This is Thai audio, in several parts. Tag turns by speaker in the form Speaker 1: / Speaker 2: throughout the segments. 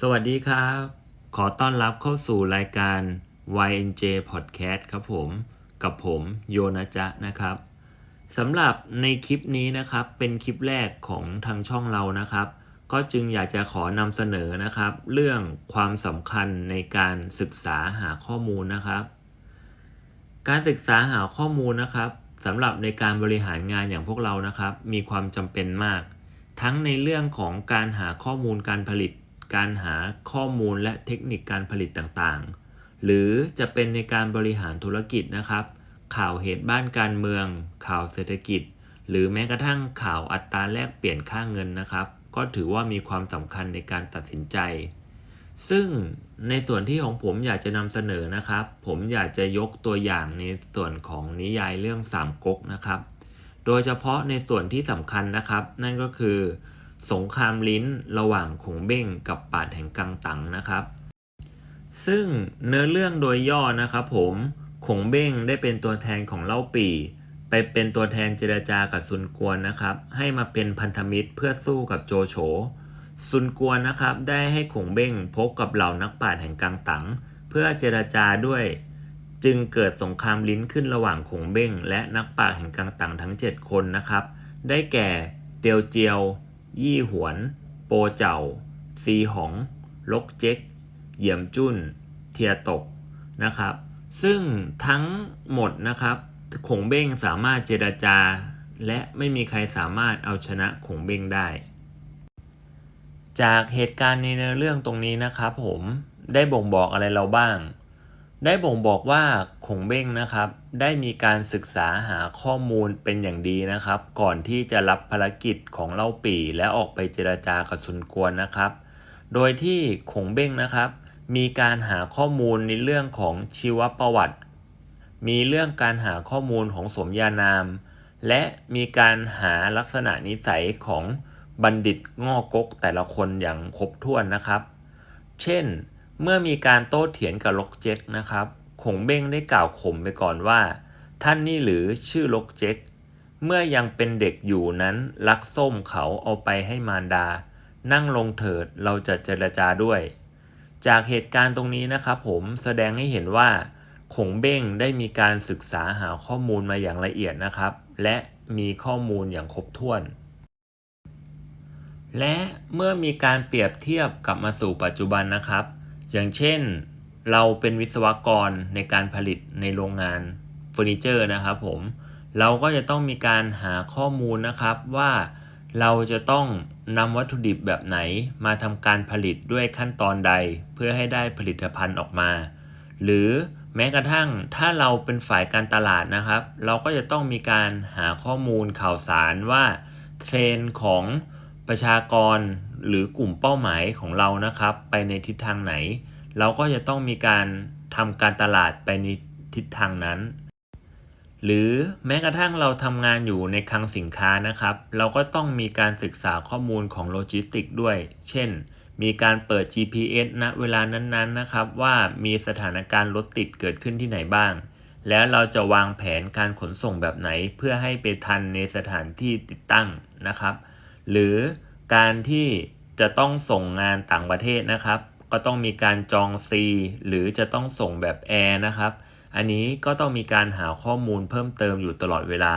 Speaker 1: สวัสดีครับ ขอต้อนรับเข้าสู่รายการ YNJ Podcast ครับผมกับผมโยนะจ๊ะนะครับสำหรับในคลิปนี้นะครับ เป็นคลิปแรกของทางช่องเรานะครับ ก็จึงอยากจะขอนำเสนอนะครับ เรื่องความสำคัญในการศึกษาหาข้อมูลนะครับ การศึกษาหาข้อมูลนะครับสำหรับในการบริหารงานอย่างพวกเรานะครับ มีความจำเป็นมาก ทั้งในเรื่องของการหาข้อมูลการผลิต การหาข้อมูลและเทคนิคการผลิตต่างๆ หรือจะเป็นในการบริหารธุรกิจนะครับ ข่าวเหตุบ้านการเมือง ข่าวเศรษฐกิจ หรือแม้กระทั่งข่าวอัตราแลกเปลี่ยนค่าเงินนะครับ ก็ถือว่ามีความสำคัญในการตัดสินใจ ซึ่งในส่วนที่ของผมอยากจะนำเสนอนะครับ ผมอยากจะยกตัวอย่างในส่วนของนิยายเรื่องสามก๊กนะครับ โดยเฉพาะในส่วนที่สำคัญนะครับ นั่นก็คือ สงครามลิ้นระหว่างขงเบ้งกับปาดแห่งกังตังนะครับ ซึ่งเนื้อเรื่องโดยย่อนะครับผมขงเบ้งได้เป็นตัวแทนของเล่าปีไปเป็นตัวแทนเจรจากับซุนกวนนะครับ ให้มาเป็นพันธมิตรเพื่อสู้กับโจโฉซุนกวนนะครับได้ให้ขงเบ้งพบกับเหล่านักปราชญ์แห่งกังตังเพื่อเจรจาด้วย จึงเกิดสงครามลิ้นขึ้นระหว่างขงเบ้งและนักปราชญ์แห่งกังตังทั้ง 7 คนนะครับ ได้แก่เตียวเจียว ยี่หวน โปเจ้าซีหง ลกเจ๊ก เหยี่ยมจุ้น เทียตกนะครับ ซึ่งทั้งหมดนะครับขงเบ้งสามารถเจรจา และไม่มีใครสามารถเอาชนะขงเบ้งได้ จากเหตุการณ์ในเรื่องตรงนี้นะครับผมได้บ่งบอกอะไรเราบ้าง ได้บ่งบอกว่าขงเบ้งนะครับ ได้มีการศึกษาหาข้อมูลเป็นอย่างดีนะครับ ก่อนที่จะรับภารกิจของเล่าปี่ และออกไปเจรจากับซุนกวนนะครับ โดยที่ขงเบ้งนะครับ มีการหาข้อมูลในเรื่องของชีวประวัติ มีเรื่องการหาข้อมูลของสมญานาม และมีการหาลักษณะนิสัยของบัณฑิตง่อกกแต่ละคนอย่างครบถ้วนนะครับ เช่น เมื่อมีการโต้เถียงกับลกเจ๊กนะครับขงเบ้งได้กล่าวข่มไปก่อนว่า ท่านนี่หรือชื่อลกเจ๊กเมื่อยังเป็นเด็กอยู่นั้นลักส้มเขาเอาไปให้มารดา นั่งลงเถิดเราจะเจรจาด้วย จากเหตุการณ์ตรงนี้นะครับผมแสดงให้เห็นว่าขงเบ้งได้มีการศึกษาหาข้อมูลมาอย่างละเอียดนะครับ และมีข้อมูลอย่างครบถ้วน และเมื่อมีการเปรียบเทียบกลับมาสู่ปัจจุบันนะครับ อย่างเช่นเราเป็นวิศวกรในการผลิตในโรงงานเฟอร์นิเจอร์นะครับผมเราก็จะต้องมีการหาข้อมูลนะครับว่าเราจะต้องนำวัตถุดิบแบบไหนมาทำการผลิตด้วยขั้นตอนใด เพื่อให้ได้ผลิตภัณฑ์ออกมา หรือแม้กระทั่งถ้าเราเป็นฝ่ายการตลาดนะครับ เราก็จะต้องมีการหาข้อมูลข่าวสารว่าเทรนของ ประชากรหรือกลุ่มเป้าหมายของเรานะครับ ไปในทิศทางไหน เราก็จะต้องมีการทำการตลาดไปในทิศทางนั้น หรือแม้กระทั่งเราทำงานอยู่ในคลังสินค้านะครับ เราก็ต้องมีการศึกษาข้อมูลของโลจิสติกด้วย เช่น มีการเปิด GPS ณเวลานั้นๆนะครับ ว่ามีสถานการณ์รถติดเกิดขึ้นที่ไหนบ้าง แล้วเราจะวางแผนการขนส่งแบบไหน เพื่อให้ไปทันในสถานที่ติดตั้งนะครับ หรือการที่จะต้องส่งงานต่างประเทศนะครับ ก็ต้องมีการจองซีหรือจะต้องส่งแบบแอร์นะครับ อันนี้ก็ต้องมีการหาข้อมูลเพิ่มเติมอยู่ตลอดเวลา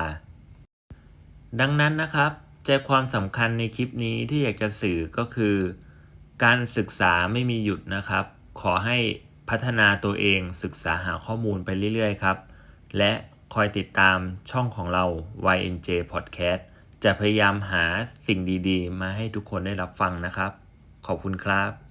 Speaker 1: ดังนั้นนะครับใจความสำคัญในคลิปนี้ที่อยากจะสื่อก็คือ การศึกษาไม่มีหยุดนะครับ ขอให้พัฒนาตัวเองศึกษาหาข้อมูลไปเรื่อยๆครับ และคอยติดตามช่องของเรา YNJ Podcast จะพยายามหาสิ่งดีๆ มาให้ทุกคนได้รับฟังนะครับ ขอบคุณครับ